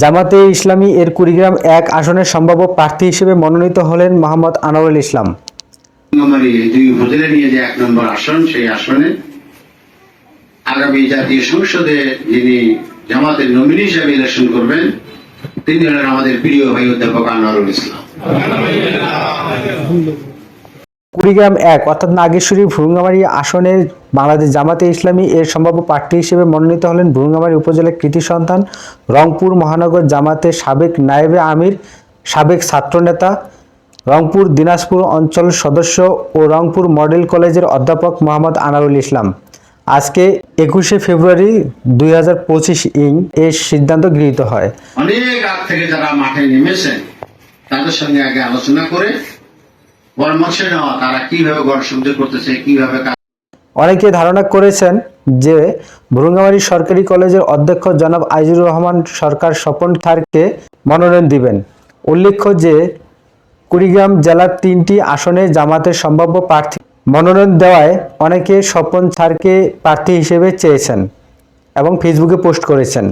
জামাতে ইসলামী এর কুড়িগ্রাম এক আসনের সম্ভাব্য প্রার্থী হিসেবে মনোনীত হলেন মোহাম্মদ আনোয়ারুল ইসলাম। নিয়ে যে এক নম্বর আসন, সেই আসনে আগামী জাতীয় সংসদে যিনি জামাতের নমিনি হিসাবে ইলেকশন করবেন, তিনি হলেন আমাদের প্রিয় ভাই অধ্যাপক আনোয়ারুল ইসলাম। কুড়িগ্রাম এক, অর্থাৎ নাগেশ্বরী ভুরুঙ্গামারী আসনের বাংলাদেশ জামাতে ইসলামী এর সম্ভাব্য প্রার্থী হিসেবে মনোনীত হলেন ভুরুঙ্গামারী উপজেলার কৃতি সন্তান, রংপুর মহানগর জামাতের সাবেক নায়েবে আমির, সাবেক ছাত্রনেতা, রংপুর দিনাজপুর অঞ্চল সদস্য ও রংপুর মডেল কলেজের অধ্যাপক মোহাম্মদ আনারুল ইসলাম। আজকে একুশে ফেব্রুয়ারি দুই হাজার পঁচিশ ইং এর সিদ্ধান্ত গৃহীত হয়। অনেক আগ থেকে যারা মাঠে নেমেছেন, তাদের সঙ্গে আগে আলোচনা করে অনেকে ধারণা করেছেন যে ভুরুঙ্গামারী সরকারি কলেজের অধ্যক্ষ জনাব আইজুর রহমান সরকার স্বপন স্যারকে মনোনয়ন দিবেন। উল্লেখ্য যে কুড়িগ্রাম জেলার তিনটি আসনে জামাতের সম্ভাব্য প্রার্থী মনোনয়ন দেওয়ায় অনেকে স্বপন স্যারকে প্রার্থী হিসেবে চেয়েছেন এবং ফেসবুকে পোস্ট করেছেন।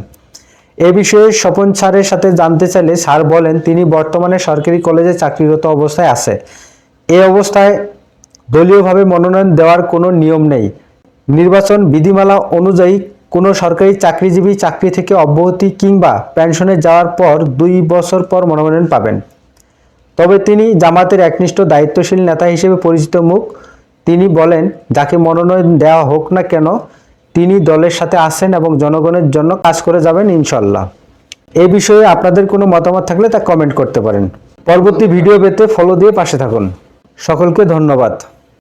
এ বিষয়ে স্বপন স্যারের সাথে জানতে চাইলে স্যার বলেন, তিনি বর্তমানে সরকারি কলেজে চাকরিরত অবস্থায় আছে। এই অবস্থায় দলীয়ভাবে মনোনয়ন দেওয়ার কোনো নিয়ম নেই। নির্বাচন বিধিমালা অনুযায়ী কোনো সরকারি চাকরিজীবী চাকরি থেকে অব্যাহতি কিংবা পেনশনে যাওয়ার পর দুই বছর পর মনোনয়ন পাবেন। তবে তিনি জামাতের একনিষ্ঠ দায়িত্বশীল নেতা হিসেবে পরিচিত মুখ। তিনি বলেন, যাকে মনোনয়ন দেওয়া হোক না কেন, তিনি দলের সাথে আছেন এবং জনগণের জন্য কাজ করে যাবেন ইনশাল্লাহ এই বিষয়ে আপনাদের কোনো মতামত থাকলে তা কমেন্ট করতে পারেন। পরবর্তী ভিডিও পেতে ফলো দিয়ে পাশে থাকুন। সকলকে ধন্যবাদ।